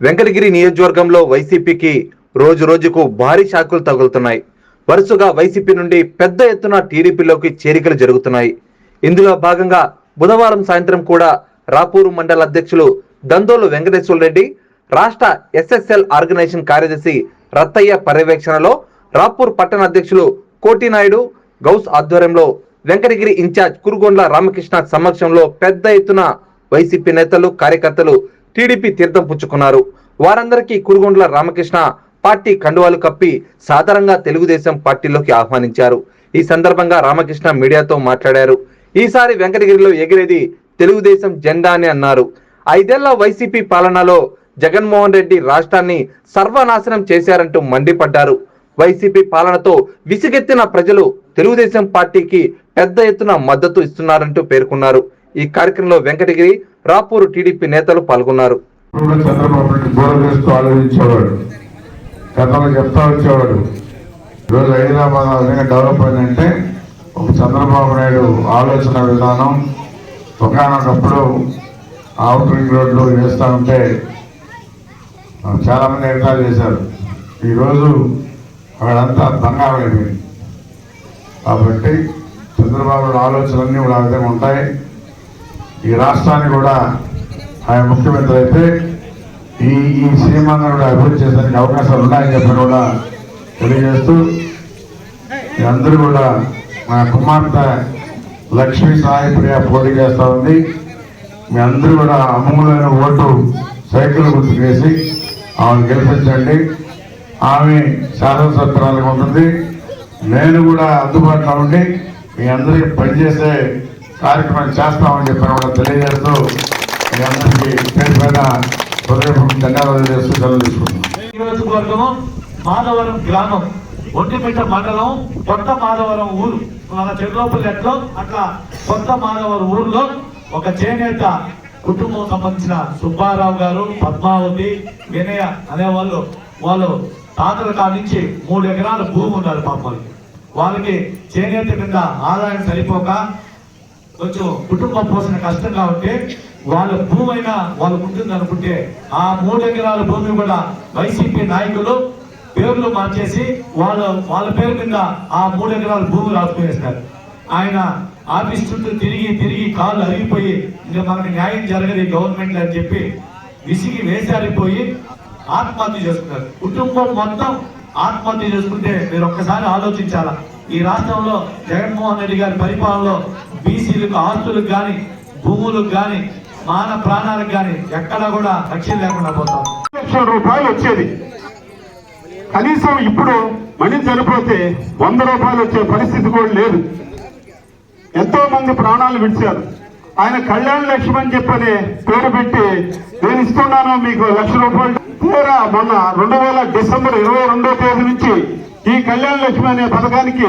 వెంకటగిరి నియోజకవర్గంలో వైసీపీకి రోజు రోజుకు భారీ షాకులు తగులుతున్నాయి. వరుసగా వైసీపీ నుండి పెద్ద ఎత్తున టీడీపీలోకి చేరికలు జరుగుతున్నాయి. ఇందులో భాగంగా బుధవారం సాయంత్రం కూడా రాపూరు మండల అధ్యక్షులు దందోలు వెంకటేశ్వర రెడ్డి రాష్ట్ర ఎస్ఎస్ఎల్ ఆర్గనైజేషన్ కార్యదర్శి రత్తయ్య పర్యవేక్షణలో రాపూర్ పట్టణ అధ్యక్షులు కోటినాయుడు గౌస్ ఆధ్వర్యంలో వెంకటగిరి ఇన్ఛార్జ్ కురుగొండ్ల రామకృష్ణ సమక్షంలో పెద్ద ఎత్తున వైసీపీ నేతలు కార్యకర్తలు టీడీపీ తీర్థం పుచ్చుకున్నారు. వారందరికీ కురుగొండ్ల రామకృష్ణ పార్టీ కండువాలు కప్పి సాధారణంగా తెలుగుదేశం పార్టీలోకి ఆహ్వానించారు. ఈ సందర్భంగా రామకృష్ణ మీడియాతో మాట్లాడారు. ఈసారి వెంకటగిరిలో ఎగిరేది తెలుగుదేశం జెండా అని అన్నారు. ఐదేళ్ళ వైసీపీ పాలనలో జగన్మోహన్ రెడ్డి రాష్ట్రాన్ని సర్వనాశనం చేశారంటూ మండిపడ్డారు. వైసీపీ పాలనతో విసిగెత్తిన ప్రజలు తెలుగుదేశం పార్టీకి పెద్ద ఎత్తున మద్దతు ఇస్తున్నారంటూ పేర్కొన్నారు. ఈ కార్యక్రమంలో వెంకటగిరి రాపూరు టీడీపీ నేతలు పాల్గొన్నారు. చంద్రబాబు నాయుడు దూరం చేస్తూ ఆలోచించేవాడు. గతంలో చెప్తా వచ్చేవాడు. ఈరోజు హైదరాబాద్ ఆ విధంగా డెవలప్ అయిందంటే ఒక చంద్రబాబు నాయుడు ఆలోచన విధానం ఒకనొకప్పుడు అవుటర్ రోడ్లు వేస్తూ ఉంటే చాలామంది చాలా ఎగతాలు చేశారు. ఈరోజు అక్కడంతా బంగారం అయిపోయింది. కాబట్టి చంద్రబాబు నాయుడు ఆలోచనలన్నీ కూడా ఆ విధంగా ఉంటాయి. ఈ రాష్ట్రాన్ని కూడా ఆయన ముఖ్యమంత్రి అయితే ఈ ఈ సినిమాను కూడా అభివృద్ధి చేసేందుకు అవకాశాలు ఉన్నాయని చెప్పి కూడా తెలియజేస్తూ మీ అందరూ కూడా మా కుమార్తె లక్ష్మీ సాయి పోటీ చేస్తూ ఉంది. మీ అందరూ కూడా అమూలైన ఓటు సైకిల్ గుర్తు వేసి ఆమెను గెలిపించండి. ఆమె శాసనసత్రాలకు ఉంటుంది. నేను కూడా అందుబాటులో ఉండి మీ అందరికీ పనిచేసే కార్యక్రమం చేస్తామని చెప్పి కూడా తెలియజేస్తూ మీ అందరికీ పేరు పైన హృదయపూర్వక ధన్యవాదాలు చేస్తూ సెలవు తీసుకుంటున్నాం. నియోజకవర్గము మాధవరం గ్రామం ఒంటిమిట్ట మండలం కొత్త మాధవరం ఊరు. మన చెరులోపల్లి ఎట్లో అట్లా కొత్త మాధవరం ఊర్లో ఒక చేనేత కుటుంబం సంబంధించిన సుబ్బారావు గారు పద్మావతి వినయ అనేవాళ్ళు వాళ్ళు తాతల కానించి మూడు ఎకరాల భూమి ఉన్నారు పాప వాళ్ళకి. వాళ్ళకి చేనేత కింద ఆదాయం సరిపోక కొంచెం కుటుంబం పోషణ కష్టం కాబట్టి వాళ్ళ భూమి అయినా వాళ్ళకు ఉంటుంది అనుకుంటే ఆ మూడు ఎకరాల భూమి కూడా వైసీపీ నాయకులు పేర్లు మార్చేసి వాళ్ళ వాళ్ళ పేరు మీద ఆ మూడు ఎకరాల భూమి రాసుకునేస్తారు. ఆయన ఆఫీస్ చుట్టూ తిరిగి తిరిగి కాళ్ళు అరిగిపోయి ఇంకా మనకు న్యాయం జరగదు గవర్నమెంట్ అని చెప్పి విసిగి వేసారిపోయి ఆత్మహత్య చేసుకున్నారు. కుటుంబం మొత్తం ఆత్మహత్య చేసుకుంటే మీరు ఒక్కసారి ఆలోచించాలా? ఈ రాష్ట్రంలో జగన్మోహన్ రెడ్డి గారి పరిపాలనలో బీసీలకు ఆస్తులకు కానీ భూములకు కానీ మాన ప్రాణాలకు కానీ ఎక్కడా కూడా రక్షణ లేకుండా పోతాం. లక్షల రూపాయలు వచ్చేది. కనీసం ఇప్పుడు మళ్ళీ చనిపోతే వంద రూపాయలు వచ్చే పరిస్థితి కూడా లేదు. ఎంతో మంది ప్రాణాలు విడిచారు. ఆయన కళ్యాణ లక్ష్మి అని చెప్పని పేరు పెట్టి నేను ఇస్తున్నాను మీకు లక్ష రూపాయలు. తీరా మొన్న రెండు వేల డిసెంబర్ ఇరవై రెండో తేదీ నుంచి ఈ కళ్యాణ లక్ష్మి అనే పథకానికి